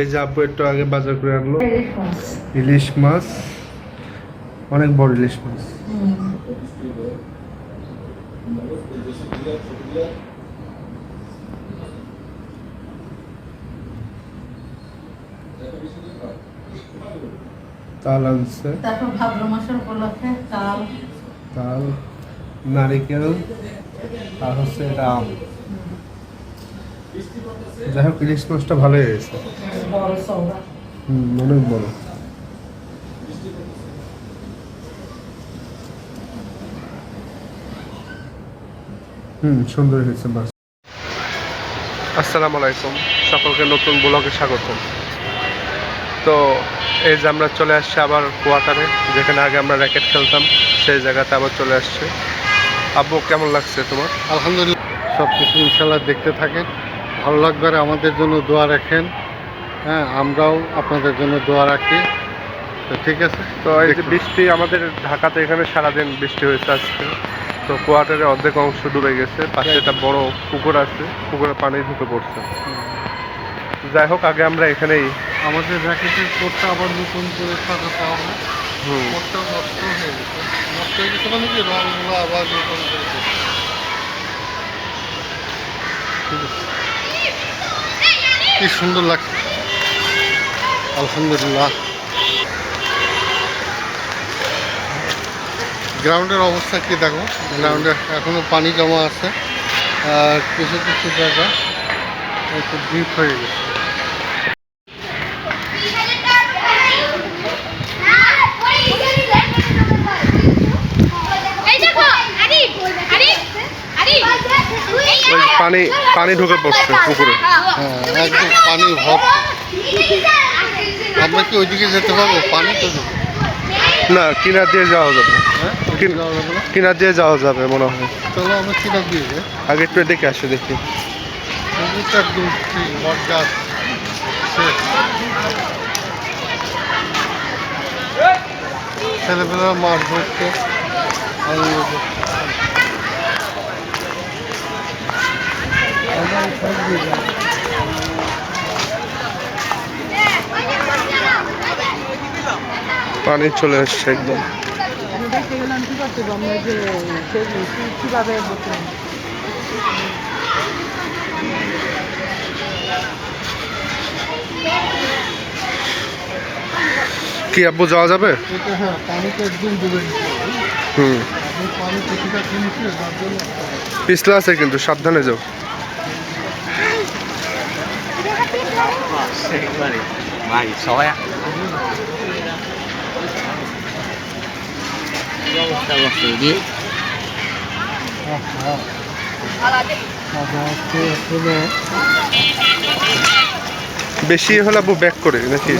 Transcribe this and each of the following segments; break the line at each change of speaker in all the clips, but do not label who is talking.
এই যে আব্বু একটু আগে বাজার করে আনলো।
ইলিশ মাছ।
অনেক বড় ইলিশ মাছ। তাল আনছে।
তারপর ভাদ্র মাসের উপলক্ষে তাল।
তাল। নারিকেল। আর হচ্ছে এটা আম। যাই হোক ইলিশ মাছটা ভালোই হয়েছে। অনেক বড় হুম সুন্দর হয়েছে মাছ। আসসালামু আলাইকুম সকলকে নতুন ব্লগে স্বাগতম। তো এই যে আমরা চলে আসছি আবার কোয়ার্টারে যেখানে আগে আমরা র্যাকেট খেলতাম সেই জায়গাতে আবার চলে আসছে। আব্বু কেমন লাগছে তোমার?
আলহামদুলিল্লাহ। সব কিছু ইনশাল্লাহ দেখতে থাকেন। ভালো লাগবে আর আমাদের জন্য দোয়া রাখেন। হ্যাঁ আমরাও আপনাদের জন্য দোয়া রাখি। তো ঠিক আছে
তো এই যে বৃষ্টি আমাদের ঢাকাতে এখানে সারাদিন বৃষ্টি হয়েছে আজকে। তো কোয়ার্টারে অর্ধেক অংশ ডুবে গেছে পাশে একটা বড় পুকুর আছে পুকুরে পানি ঢুকে পড়ছে। যাই হোক আগে আমরা এখানেই
আমাদের র্যাকেটের আবার নতুন করে সাজাতে হবে। নষ্ট হয়ে গেছে। নষ্ট হয়ে গেছে মানে কি? রঙগুলো আবার নতুন করে হবে। ঠিক আছে। কি সুন্দর লাগছে আলহামদুলিল্লাহ। গ্রাউন্ডের অবস্থা কি দেখো? গ্রাউন্ডে এখনও পানি জমা আছে। আর কিছু কিছু জায়গা একটু ডিপ হয়ে গেছে
এই দেখো আরি আরি আরি
ওই পানি পানি ঢুকে পড়ছে পুকুরে।
হ্যাঁ একদম পানি ভর্তি আমরা কি ওইদিকে যেতে পারব? পানি তো
না কিনার দিয়ে যাওয়া যাবে।
হ্যাঁ?
কিনার দিয়ে যাওয়া যাবে মনে হয়।
চলো আমরা কিনা দিয়ে যাই।
আগে একটু দেখে আসে দেখি।
একদম বট গাছ ছেলেপেলেরা মাছ ধরছে করছে। আমরা এই side দিয়ে যাই।
পানি চলে আসছে একদম।
কি কীভাবে
আব্বু যাওয়া যাবে? হুম। পিছলা আছে কিন্তু সাবধানে যাও।
ভাই সবাই অবস্থা
বেশি হলে আবু ব্যাক করে নাকি?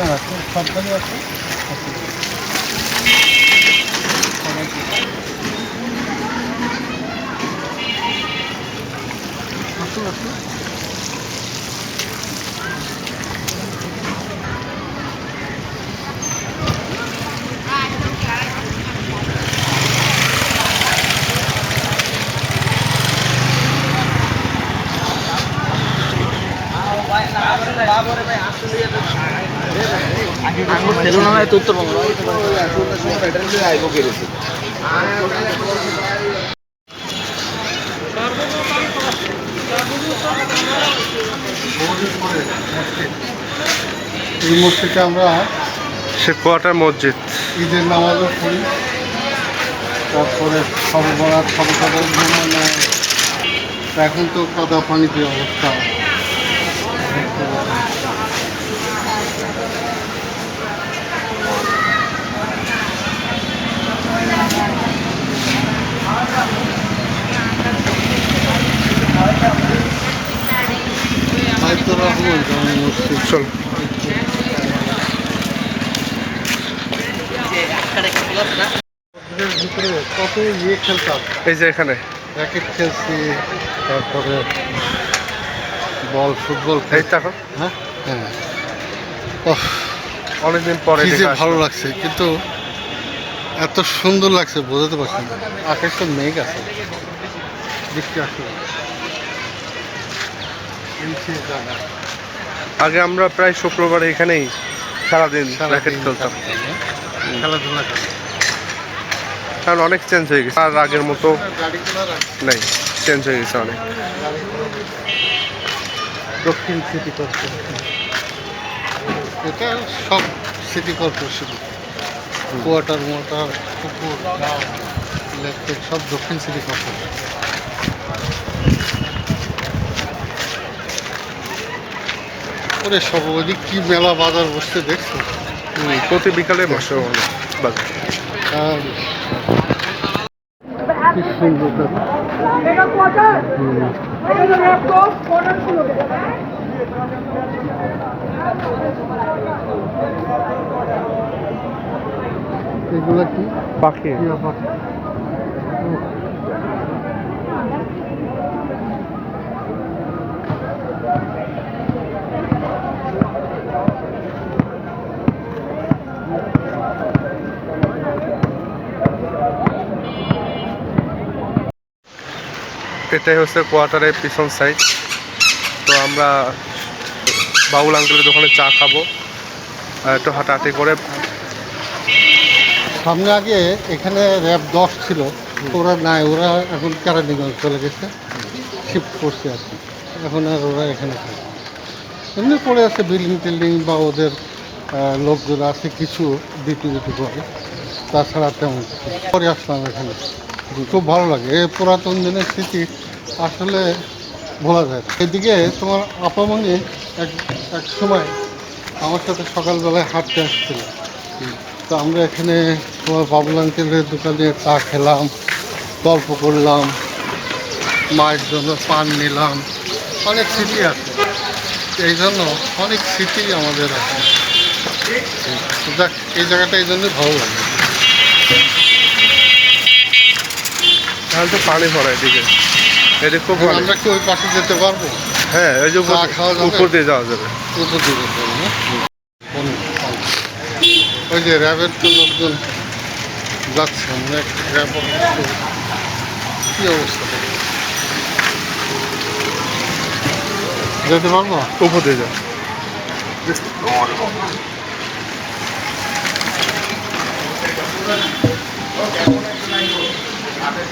হয় তো উত্তরবঙ্গ।
এই মসজিদে আমরা
সে কোয়ার্টার মসজিদ।
ঈদের নামাজও পড়ি। তারপরে সর্বরাত ঘুমানো এখন তো কাদা পানিতে অবস্থা দায়িত্ব রহমান জামে মসজিদ
চল। এই যে এখানে।
র্যাকেট খেলছি তারপরে বল ফুটবল খেলছি। হ্যাঁ? হ্যাঁ।
অনেকদিন পরে
ভালো লাগছে কিন্তু এত সুন্দর লাগছে বোঝাতে পারছি না। আকাশটা মেঘ আছে। বৃষ্টি আসলে এই জায়গা।
আগে আমরা প্রায় শুক্রবার এখানেই সারাদিন র্যাকেট খেলতাম?
খেলাধুলা
কারণ অনেক চেঞ্জ হয়ে গেছে। আর আগের মতো নেই। চেঞ্জ হয়ে গেছে অনেক।
দক্ষিণ সিটি কর্পোরেশন এটা সব সিটি কর্পোরেশন কোয়ার্টার মোটার পুকুর সব দক্ষিণ সিটি কর্পোরেশন ওরে ওদিক কি মেলা বাজার বসতে দেখছ?
প্রতি বিকালে বসে বাজার।
কি সুন্দর দেখো। কি?
পাখি।
পাখি
এটাই হচ্ছে কোয়ার্টারের পিছন সাইড তো আমরা বাবুল আঙ্কেলের দোকানে চা খাব। একটু হাঁটাহাঁটি করে
সামনে আগে এখানে র্যাব দশ ছিল। ওরা নাই, ওরা এখন কেরানীগঞ্জ চলে গেছে। শিফট করছে আর কি। এখন আর ওরা এখানে থাকে এমনি পড়ে আছে বিল্ডিং টিল্ডিং বা ওদের লোকজন আছে, কিছু ডিউটি ডিউটি করে। তাছাড়া তেমন পরে আসলাম এখানে। খুব ভালো লাগে। এই পুরাতন দিনের স্মৃতি আসলে ভোলা যায় না। এদিকে তোমার আপামনি এক এক সময় আমার সাথে সকালবেলায় হাঁটতে আসছিল। তো আমরা এখানে তোমার বাবুল আঙ্কেলের দোকানে চা খেলাম, গল্প করলাম, মায়ের জন্য পান নিলাম, অনেক স্মৃতি আছে। এই জন্য অনেক স্মৃতি আমাদের আছে। এই জায়গাটা এই জন্য ভালো লাগে।
তো পানি পড়ে এদিকে খুব
এখন আমরা কি ওই পাশে যেতে পারব?
হ্যাঁ এই যে উপর দিয়ে যাওয়া যাবে।
উপর ওই যে র্যাবের তো লোকজন যাচ্ছে র্যাব অবস্থা? যেতে পারব?
উপর দিয়ে যাও। আঠাশ